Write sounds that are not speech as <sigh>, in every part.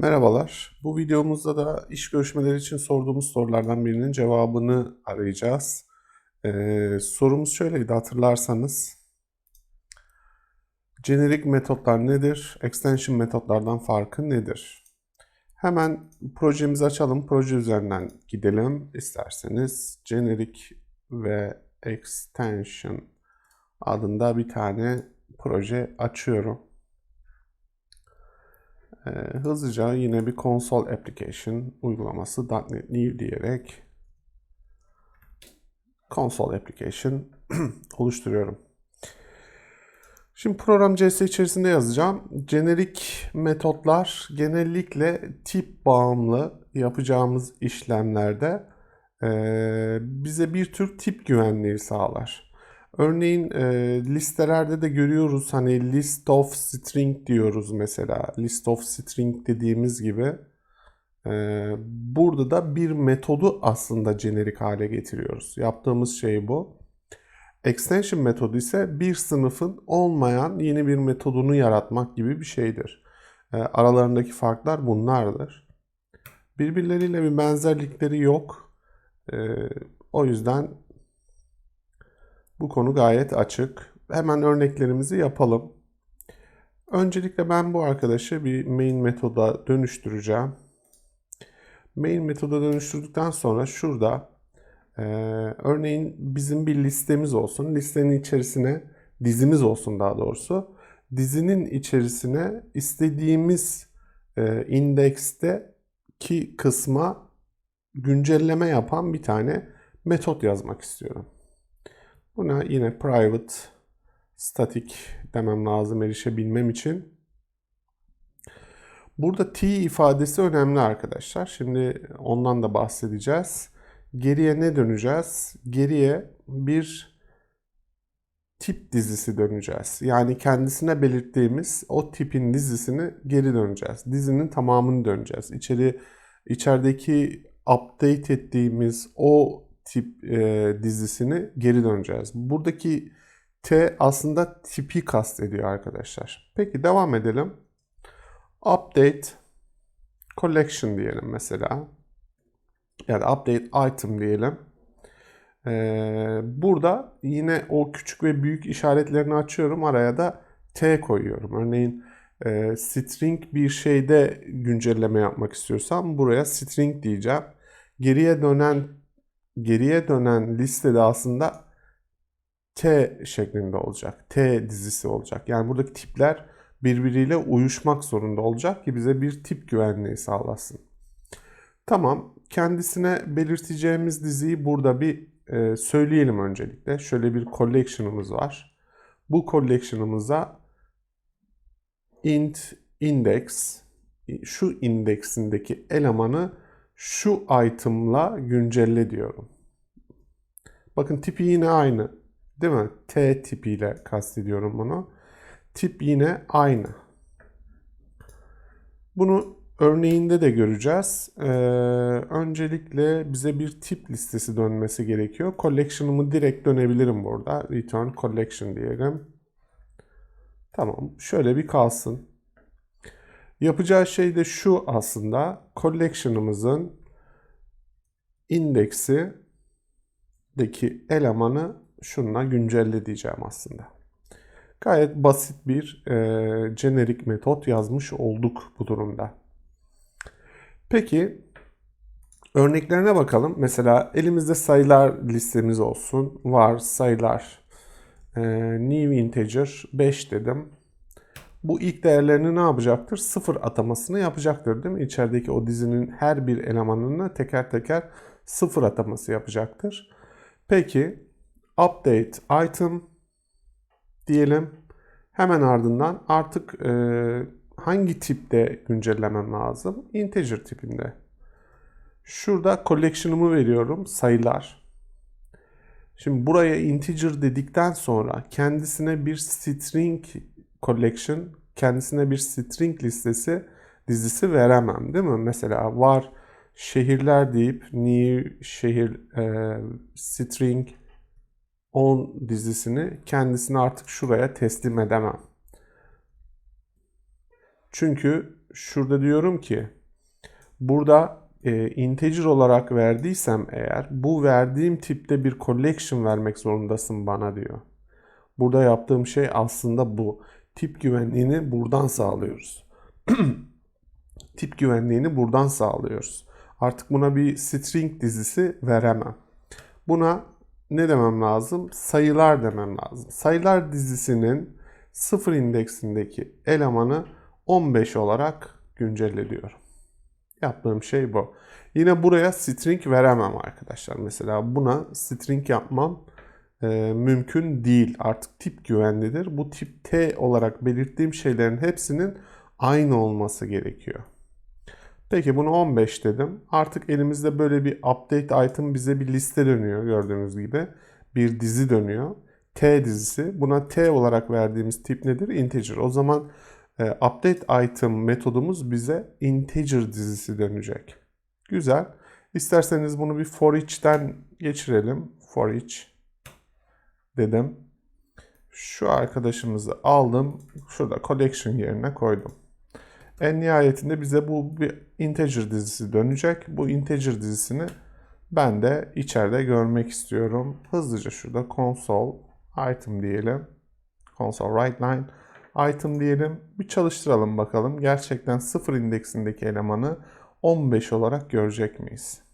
Merhabalar. Bu videomuzda da iş görüşmeleri için sorduğumuz sorulardan birinin cevabını arayacağız. Ee, sorumuz şöyleydi hatırlarsanız. Jenerik metotlar nedir? Extension metotlardan farkı nedir? Hemen projemizi açalım. Proje üzerinden gidelim. İsterseniz jenerik ve extension adında bir tane proje açıyorum. Ee, hızlıca yine bir console application uygulaması .NET New diyerek console application <clears throat> oluşturuyorum. Şimdi program CS içerisinde yazacağım. Jenerik metotlar genellikle tip bağımlı yapacağımız işlemlerde e, bize bir tür tip güvenliği sağlar. Örneğin e, listelerde de görüyoruz hani list of string diyoruz mesela. List of string dediğimiz gibi e, burada da bir metodu aslında jenerik hale getiriyoruz. Yaptığımız şey bu. Extension metodu ise bir sınıfın olmayan yeni bir metodunu yaratmak gibi bir şeydir. E, aralarındaki farklar bunlardır. Birbirleriyle bir benzerlikleri yok. E, o yüzden bu konu gayet açık. Hemen örneklerimizi yapalım. Öncelikle ben bu arkadaşı bir main metoda dönüştüreceğim. Main metoda dönüştürdükten sonra şurada e, örneğin bizim bir listemiz olsun. Listenin içerisine dizimiz olsun daha doğrusu. Dizinin içerisine istediğimiz e, indekste ki kısma güncelleme yapan bir tane metot yazmak istiyorum. Buna yine private static demem lazım erişebilmem için. Burada t ifadesi önemli arkadaşlar. Şimdi ondan da bahsedeceğiz. Geriye ne döneceğiz? Geriye bir tip dizisi döneceğiz. Yani kendisine belirttiğimiz o tipin dizisini geri döneceğiz. Dizinin tamamını döneceğiz. İçeri içerideki update ettiğimiz o tip e, dizisini geri döneceğiz. Buradaki T aslında tipi kastediyor arkadaşlar. Peki devam edelim. Update collection diyelim mesela. Yani update item diyelim. Ee, burada yine o küçük ve büyük işaretlerini açıyorum. Araya da T koyuyorum. Örneğin e, string bir şeyde güncelleme yapmak istiyorsam buraya string diyeceğim. Geriye dönen geriye dönen listede aslında T şeklinde olacak. T dizisi olacak. Yani buradaki tipler birbiriyle uyuşmak zorunda olacak ki bize bir tip güvenliği sağlasın. Tamam. Kendisine belirteceğimiz diziyi burada bir e, söyleyelim öncelikle. Şöyle bir collection'ımız var. Bu collection'ımıza int index şu indeksindeki elemanı şu item'la güncelle diyorum. Bakın tipi yine aynı. Değil mi? T tipiyle kastediyorum bunu. Tip yine aynı. Bunu örneğinde de göreceğiz. Ee, öncelikle bize bir tip listesi dönmesi gerekiyor. Collection'ımı direkt dönebilirim burada. Return collection diyelim. Tamam. Şöyle bir kalsın. Yapacağı şey de şu aslında. Collection'ımızın indeksi deki elemanı şununla güncelle diyeceğim aslında. Gayet basit bir e, jenerik metot yazmış olduk bu durumda. Peki örneklerine bakalım. Mesela elimizde sayılar listemiz olsun. Var sayılar. E, new integer 5 dedim bu ilk değerlerini ne yapacaktır? Sıfır atamasını yapacaktır değil mi? İçerideki o dizinin her bir elemanını teker teker sıfır ataması yapacaktır. Peki update item diyelim. Hemen ardından artık e, hangi tipte güncellemem lazım? Integer tipinde. Şurada collection'ımı veriyorum sayılar. Şimdi buraya integer dedikten sonra kendisine bir string collection kendisine bir string listesi dizisi veremem değil mi? Mesela var şehirler deyip new şehir e, string 10 dizisini kendisine artık şuraya teslim edemem. Çünkü şurada diyorum ki burada e, integer olarak verdiysem eğer bu verdiğim tipte bir collection vermek zorundasın bana diyor. Burada yaptığım şey aslında bu. Tip güvenliğini buradan sağlıyoruz. <clears throat> Tip güvenliğini buradan sağlıyoruz. Artık buna bir string dizisi veremem. Buna ne demem lazım? Sayılar demem lazım. Sayılar dizisinin sıfır indeksindeki elemanı 15 olarak güncelleniyorum. Yaptığım şey bu. Yine buraya string veremem arkadaşlar. Mesela buna string yapmam e, mümkün değil. Artık tip güvenlidir. Bu tip T olarak belirttiğim şeylerin hepsinin aynı olması gerekiyor. Peki bunu 15 dedim. Artık elimizde böyle bir update item bize bir liste dönüyor gördüğünüz gibi. Bir dizi dönüyor. T dizisi. Buna T olarak verdiğimiz tip nedir? Integer. O zaman e, update item metodumuz bize integer dizisi dönecek. Güzel. İsterseniz bunu bir for each'ten geçirelim. For each dedim. Şu arkadaşımızı aldım. Şurada collection yerine koydum. En nihayetinde bize bu bir integer dizisi dönecek. Bu integer dizisini ben de içeride görmek istiyorum. Hızlıca şurada console item diyelim. Console write line item diyelim. Bir çalıştıralım bakalım. Gerçekten sıfır indeksindeki elemanı 15 olarak görecek miyiz?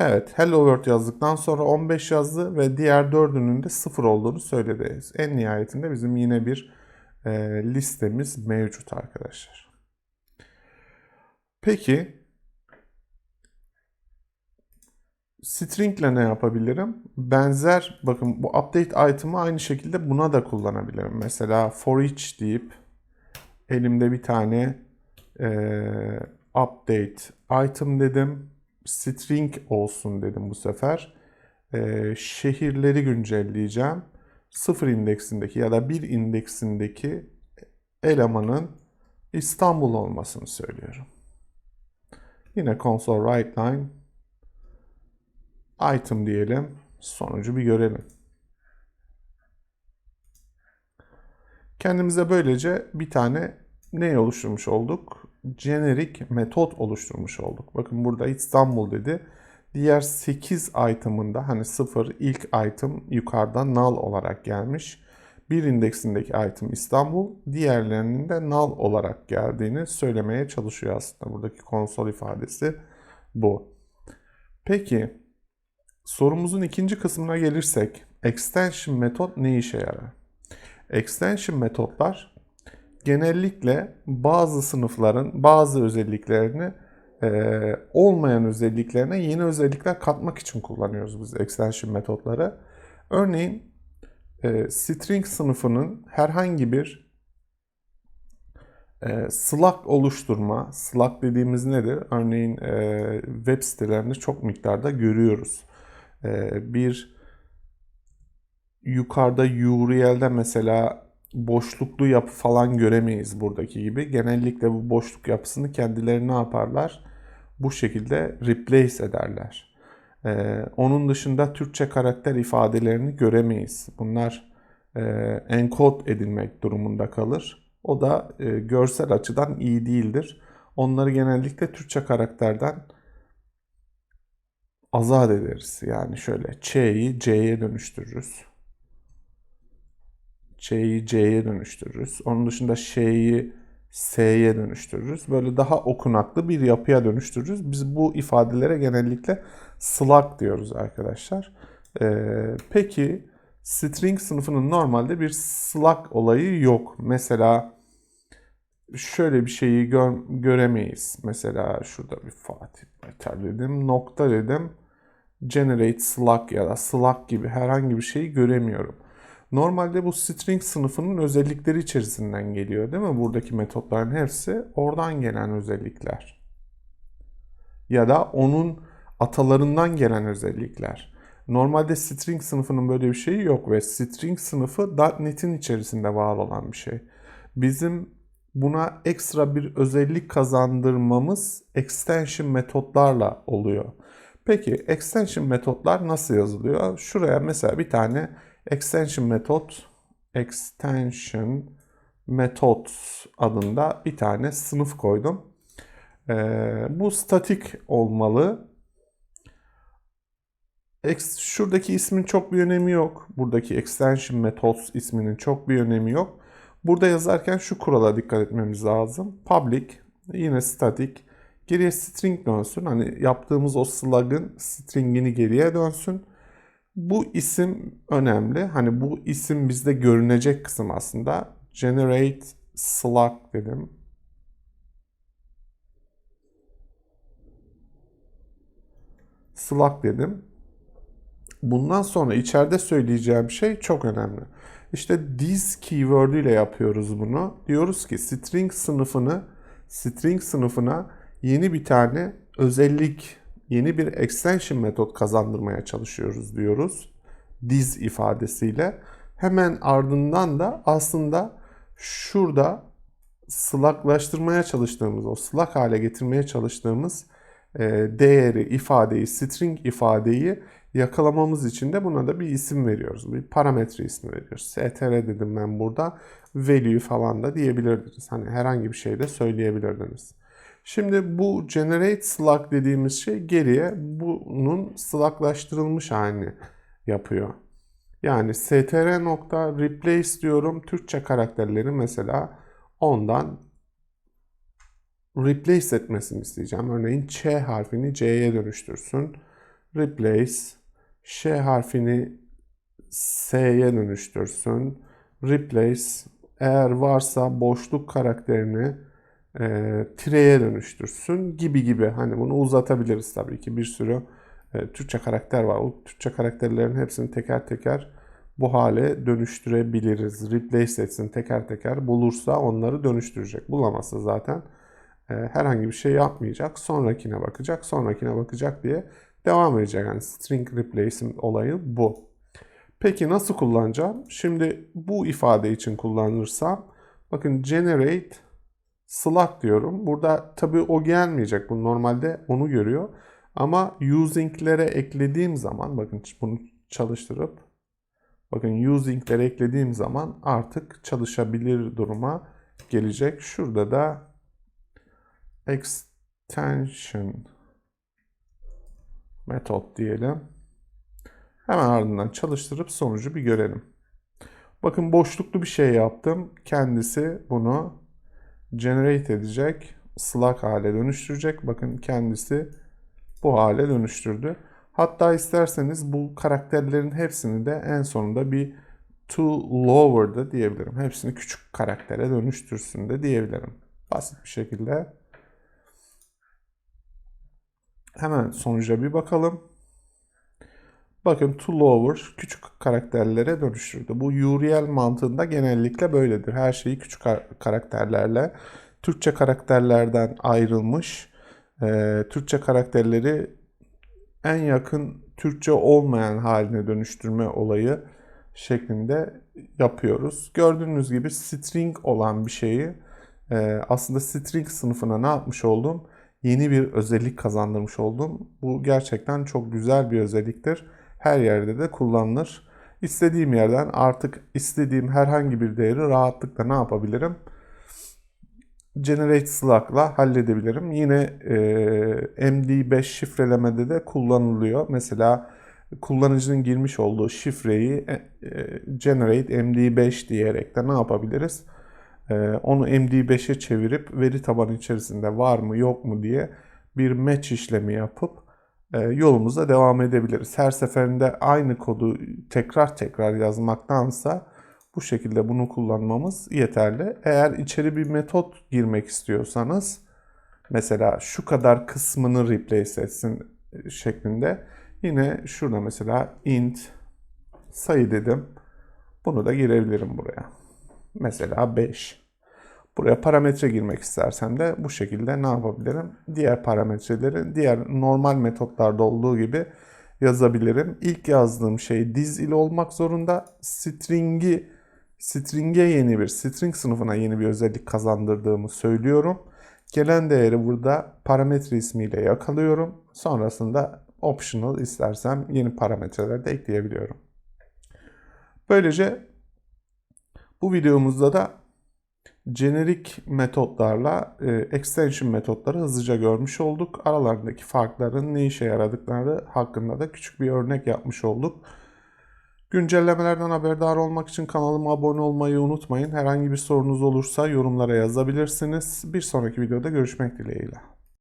Evet, hello world yazdıktan sonra 15 yazdı ve diğer dördünün de 0 olduğunu söyledi. En nihayetinde bizim yine bir e, listemiz mevcut arkadaşlar. Peki string ile ne yapabilirim? Benzer bakın bu update item'ı aynı şekilde buna da kullanabilirim. Mesela for each deyip elimde bir tane e, update item dedim. String olsun dedim bu sefer. E, şehirleri güncelleyeceğim. 0 indeksindeki ya da 1 indeksindeki elemanın İstanbul olmasını söylüyorum. Yine console write line item diyelim. Sonucu bir görelim. Kendimize böylece bir tane ne oluşturmuş olduk? Jenerik metot oluşturmuş olduk. Bakın burada İstanbul dedi. Diğer 8 item'ında hani 0 ilk item yukarıda null olarak gelmiş. Bir indeksindeki item İstanbul, diğerlerinin de null olarak geldiğini söylemeye çalışıyor aslında. Buradaki konsol ifadesi bu. Peki sorumuzun ikinci kısmına gelirsek extension metot ne işe yarar? Extension metotlar genellikle bazı sınıfların bazı özelliklerini e, olmayan özelliklerine yeni özellikler katmak için kullanıyoruz biz extension metotları. Örneğin e, string sınıfının herhangi bir e, slug oluşturma, slug dediğimiz nedir? Örneğin e, web sitelerinde çok miktarda görüyoruz. E, bir yukarıda URL'de mesela boşluklu yapı falan göremeyiz buradaki gibi. Genellikle bu boşluk yapısını kendileri ne yaparlar? Bu şekilde replace ederler. Ee, onun dışında Türkçe karakter ifadelerini göremeyiz. Bunlar e, encode edilmek durumunda kalır. O da e, görsel açıdan iyi değildir. Onları genellikle Türkçe karakterden azat ederiz. Yani şöyle Ç'yi C'ye dönüştürürüz. Ç'yi C'ye dönüştürürüz. Onun dışında Ş'yi S'ye dönüştürürüz. Böyle daha okunaklı bir yapıya dönüştürürüz. Biz bu ifadelere genellikle slug diyoruz arkadaşlar. Ee, peki string sınıfının normalde bir slug olayı yok. Mesela şöyle bir şeyi gör, göremeyiz. Mesela şurada bir Fatih Beter dedim. Nokta dedim. Generate slug ya da slug gibi herhangi bir şeyi göremiyorum. Normalde bu string sınıfının özellikleri içerisinden geliyor değil mi? Buradaki metotların hepsi oradan gelen özellikler. Ya da onun atalarından gelen özellikler. Normalde string sınıfının böyle bir şeyi yok ve string sınıfı .NET'in içerisinde var olan bir şey. Bizim buna ekstra bir özellik kazandırmamız extension metotlarla oluyor. Peki extension metotlar nasıl yazılıyor? Şuraya mesela bir tane extension metot extension method adında bir tane sınıf koydum. Ee, bu statik olmalı. Ex, şuradaki ismin çok bir önemi yok. Buradaki extension methods isminin çok bir önemi yok. Burada yazarken şu kurala dikkat etmemiz lazım. Public yine statik. Geriye string dönsün. Hani yaptığımız o slug'ın stringini geriye dönsün. Bu isim önemli. Hani bu isim bizde görünecek kısım aslında. Generate slug dedim. Slug dedim. Bundan sonra içeride söyleyeceğim şey çok önemli. İşte this keyword ile yapıyoruz bunu. Diyoruz ki string sınıfını string sınıfına yeni bir tane özellik, yeni bir extension metot kazandırmaya çalışıyoruz diyoruz. This ifadesiyle. Hemen ardından da aslında şurada sluglaştırmaya çalıştığımız, o slug hale getirmeye çalıştığımız e, değeri, ifadeyi, string ifadeyi yakalamamız için de buna da bir isim veriyoruz. Bir parametre ismi veriyoruz. str dedim ben burada. Value falan da diyebilirdiniz. Hani herhangi bir şey de söyleyebilirdiniz. Şimdi bu generate slug dediğimiz şey geriye bunun sluglaştırılmış halini yapıyor. Yani str nokta replace diyorum. Türkçe karakterleri mesela ondan replace etmesini isteyeceğim. Örneğin Ç harfini C'ye dönüştürsün. Replace Ş harfini S'ye dönüştürsün. Replace eğer varsa boşluk karakterini e, tireye dönüştürsün gibi gibi. Hani bunu uzatabiliriz tabii ki bir sürü e, Türkçe karakter var. O Türkçe karakterlerin hepsini teker teker bu hale dönüştürebiliriz. Replace etsin teker teker bulursa onları dönüştürecek. Bulamazsa zaten e, herhangi bir şey yapmayacak. Sonrakine bakacak, sonrakine bakacak diye devam edecek. Yani string replace'in olayı bu. Peki nasıl kullanacağım? Şimdi bu ifade için kullanırsam bakın generate slug diyorum. Burada tabi o gelmeyecek. Bu normalde onu görüyor. Ama using'lere eklediğim zaman bakın bunu çalıştırıp bakın using'lere eklediğim zaman artık çalışabilir duruma gelecek. Şurada da extension metot diyelim. Hemen ardından çalıştırıp sonucu bir görelim. Bakın boşluklu bir şey yaptım. Kendisi bunu generate edecek. Slug hale dönüştürecek. Bakın kendisi bu hale dönüştürdü. Hatta isterseniz bu karakterlerin hepsini de en sonunda bir to lower da diyebilirim. Hepsini küçük karaktere dönüştürsün de diyebilirim. Basit bir şekilde. Hemen sonuca bir bakalım. Bakın to lower küçük karakterlere dönüştürdü. Bu URL mantığında genellikle böyledir. Her şeyi küçük karakterlerle, Türkçe karakterlerden ayrılmış, e, Türkçe karakterleri en yakın Türkçe olmayan haline dönüştürme olayı şeklinde yapıyoruz. Gördüğünüz gibi string olan bir şeyi e, aslında string sınıfına ne yapmış oldum? Yeni bir özellik kazandırmış oldum. Bu gerçekten çok güzel bir özelliktir her yerde de kullanılır. İstediğim yerden artık istediğim herhangi bir değeri rahatlıkla ne yapabilirim? Generate Slug'la halledebilirim. Yine e, MD5 şifrelemede de kullanılıyor. Mesela kullanıcının girmiş olduğu şifreyi e, e Generate MD5 diyerek de ne yapabiliriz? E, onu MD5'e çevirip veri tabanı içerisinde var mı yok mu diye bir match işlemi yapıp yolumuza devam edebiliriz. Her seferinde aynı kodu tekrar tekrar yazmaktansa bu şekilde bunu kullanmamız yeterli. Eğer içeri bir metot girmek istiyorsanız mesela şu kadar kısmını replace etsin şeklinde yine şurada mesela int sayı dedim. Bunu da girebilirim buraya. Mesela 5. Buraya parametre girmek istersem de bu şekilde ne yapabilirim? Diğer parametreleri diğer normal metotlarda olduğu gibi yazabilirim. İlk yazdığım şey diz ile olmak zorunda. String'i string'e yeni bir string sınıfına yeni bir özellik kazandırdığımı söylüyorum. Gelen değeri burada parametre ismiyle yakalıyorum. Sonrasında optional istersem yeni parametreler de ekleyebiliyorum. Böylece bu videomuzda da Jenerik metotlarla e, extension metotları hızlıca görmüş olduk. Aralarındaki farkların ne işe yaradıkları hakkında da küçük bir örnek yapmış olduk. Güncellemelerden haberdar olmak için kanalıma abone olmayı unutmayın. Herhangi bir sorunuz olursa yorumlara yazabilirsiniz. Bir sonraki videoda görüşmek dileğiyle.